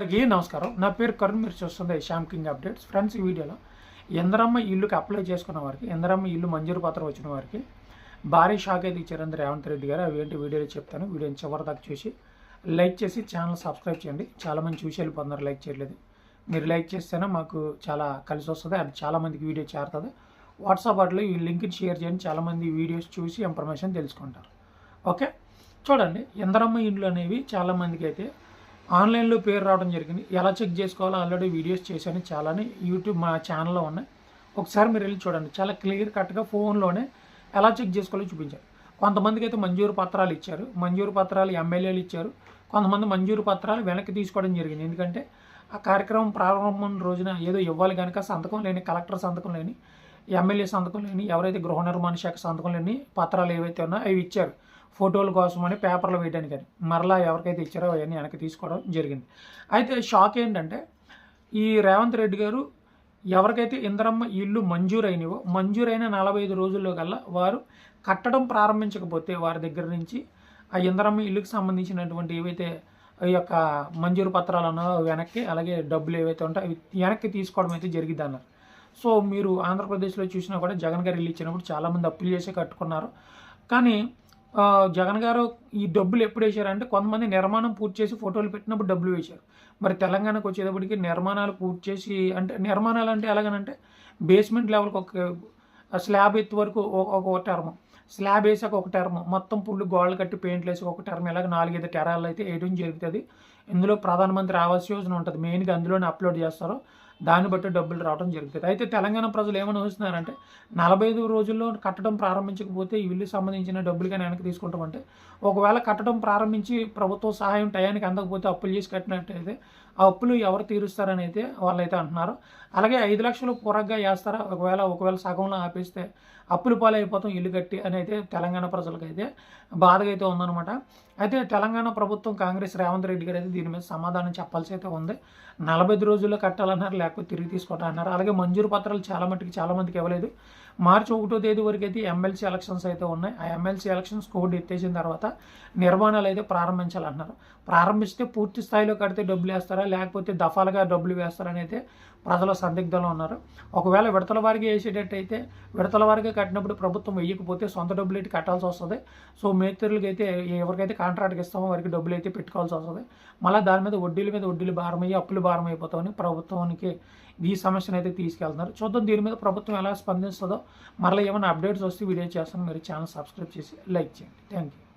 అందరికీ నమస్కారం. నా పేరు కరుణ్ మీరు చూస్తుంది శ్యామ్ కింగ్ అప్డేట్స్. ఫ్రెండ్స్ ఈ వీడియోలో ఎందరమ్మ ఇల్లుకి అప్లై చేసుకున్న వారికి ఎందరమ్మ ఇల్లు మంజూరు పత్రం వచ్చిన వారికి భారీ షాక్ అయితే చరణ్ రేవంత్ రెడ్డి గారు. అవి ఏంటి వీడియోలో చెప్తాను. వీడియోని చివరి దాకా చూసి లైక్ చేసి ఛానల్ సబ్స్క్రైబ్ చేయండి. చాలామంది చూసి వెళ్ళిపోతున్నారు లైక్ చేయట్లేదు. మీరు లైక్ చేస్తేనే మాకు చాలా కలిసి వస్తుంది అది చాలామందికి వీడియో చేరుతుంది. వాట్సాప్ వాటిలో ఈ లింక్ని షేర్ చేయండి. చాలామంది వీడియోస్ చూసి ఇన్ఫర్మేషన్ తెలుసుకుంటారు. ఓకే? చూడండి ఎందరమ్మ ఇండ్లు అనేవి చాలామందికి అయితే ఆన్లైన్లో పేరు రావడం జరిగింది. ఎలా చెక్ చేసుకోవాలో ఆల్రెడీ వీడియోస్ చేశాను చాలానే. యూట్యూబ్ మా ఛానల్లో ఉన్నాయి. ఒకసారి మీరు వెళ్ళి చూడండి. చాలా క్లియర్ కట్గా ఫోన్లోనే ఎలా చెక్ చేసుకోవాలో చూపించారు. కొంతమందికి అయితే మంజూరు పత్రాలు ఇచ్చారు. మంజూరు పత్రాలు ఎమ్మెల్యేలు ఇచ్చారు. కొంతమంది మంజూరు పత్రాలు వెనక్కి తీసుకోవడం జరిగింది. ఎందుకంటే ఆ కార్యక్రమం ప్రారంభం రోజున ఏదో ఇవ్వాలి కనుక సంతకం లేని కలెక్టర్ సంతకం లేని ఎమ్మెల్యే సంతకం లేని ఎవరైతే గృహ నిర్మాణ శాఖ సంతకం లేని పత్రాలు ఏవైతే ఉన్నాయో అవి ఇచ్చారు. ఫోటోల కోసం అని పేపర్లు వేయడానికి అని. మరలా ఎవరికైతే ఇచ్చారో అవన్నీ వెనక్కి తీసుకోవడం జరిగింది. అయితే షాక్ ఏంటంటే ఈ రేవంత్ రెడ్డి గారు ఎవరికైతే ఇంద్రమ్మ ఇల్లు మంజూరైనవో మంజూరైన నలభై ఐదు రోజుల్లో కల్లా వారు కట్టడం ప్రారంభించకపోతే వారి దగ్గర నుంచి ఆ ఇంద్రమ్మ ఇల్లుకి సంబంధించినటువంటి ఏవైతే ఈ యొక్క మంజూరు పత్రాలు వెనక్కి అలాగే డబ్బులు ఏవైతే ఉంటాయో అవి వెనక్కి తీసుకోవడం అయితే జరిగింది అన్నారు. సో మీరు ఆంధ్రప్రదేశ్లో చూసినా కూడా జగన్ గారు ఇల్లు ఇచ్చినప్పుడు చాలామంది అప్పులు చేసి కట్టుకున్నారు. కానీ జగన్ గారు ఈ డబ్బులు ఎప్పుడు వేశారంటే కొంతమంది నిర్మాణం పూర్తి చేసి ఫోటోలు పెట్టినప్పుడు డబ్బులు వేశారు. మరి తెలంగాణకు వచ్చేటప్పటికి నిర్మాణాలు పూర్తి చేసి అంటే నిర్మాణాలు అంటే ఎలాగనంటే బేస్మెంట్ లెవెల్కి ఒక స్లాబ్ ఎత్తు వరకు ఒక- టర్మ్ స్లాబ్ వేసాక ఒక టర్మ్ మొత్తం పుల్లు గోడలు కట్టి పెయింట్లు వేసి ఒక టర్మ్ ఇలాగ నాలుగైదు టెరాలు అయితే వేయడం జరుగుతుంది. ఇందులో ప్రధానమంత్రి ఆవాస్ యోజన ఉంటుంది. మెయిన్గా అందులోనే అప్లోడ్ చేస్తారు. దాన్ని బట్టి డబ్బులు రావడం జరుగుతుంది. అయితే తెలంగాణ ప్రజలు ఏమనుభవిస్తున్నారంటే నలభై ఐదు రోజుల్లో కట్టడం ప్రారంభించకపోతే ఈ ఇల్లు సంబంధించిన డబ్బులు కానీ వెనక్కి తీసుకుంటామంటే ఒకవేళ కట్టడం ప్రారంభించి ప్రభుత్వ సహాయం టయానికి అందకపోతే అప్పులు చేసి కట్టినట్టయితే ఆ అప్పులు ఎవరు తీరుస్తారని అయితే వాళ్ళైతే అంటున్నారు. అలాగే ఐదు లక్షలు పూరగ్గా వేస్తారా? ఒకవేళ ఒకవేళ సగంలో ఆపేస్తే అప్పులు పాలైపోతాం ఇల్లు కట్టి అని అయితే తెలంగాణ ప్రజలకు అయితే బాధగా అయితే ఉందన్నమాట. అయితే తెలంగాణ ప్రభుత్వం కాంగ్రెస్ రేవంత్ రెడ్డి గారు అయితే దీని మీద సమాధానం చెప్పాల్సి అయితే ఉంది. నలభై రోజుల్లో కట్టాలన్నారు లేకపోతే తిరిగి తీసుకోవటం అన్నారు. అలాగే మంజూరు పత్రాలు చాలా మట్టుకు చాలా మందికి ఇవ్వలేదు. మార్చి ఒకటో తేదీ వరకు అయితే ఎమ్మెల్సీ ఎలక్షన్స్ అయితే ఉన్నాయి. ఆ ఎమ్మెల్సీ ఎలక్షన్స్ కోడ్ ఎత్తేసిన తర్వాత నిర్మాణాలు అయితే ప్రారంభించాలన్నారు ప్రారంభిస్తే పూర్తి స్థాయిలో కడితే డబ్బులు వేస్తారా? లేకపోతే దఫాలుగా డబ్బులు వేస్తారని అయితే ప్రజలు సందిగ్ధంలో ఉన్నారు. ఒకవేళ విడతల వారికి వేసేటట్టయితే విడతల వారికి కట్టినప్పుడు ప్రభుత్వం వేయకపోతే సొంత డబ్బులు అయితే కట్టాల్సి వస్తుంది. సో మేత్రులకి అయితే ఎవరికైతే కాంట్రాక్ట్కి ఇస్తామో వారికి డబ్బులు అయితే పెట్టుకోవాల్సి వస్తుంది. మళ్ళీ దాని మీద వడ్డీల మీద వడ్డీలు భారం అయ్యి అప్పులు భారం అయిపోతామని ప్రభుత్వానికి ఈ సమస్యను అయితే తీసుకెళ్తున్నారు. చూద్దాం దీని మీద ప్రభుత్వం ఎలా స్పందిస్తుందో. మరలా ఏమైనా అప్డేట్స్ వస్తే వీడియో చేస్తాను. మీరు ఛానల్ సబ్స్క్రైబ్ చేసి లైక్ చేయండి. Thank you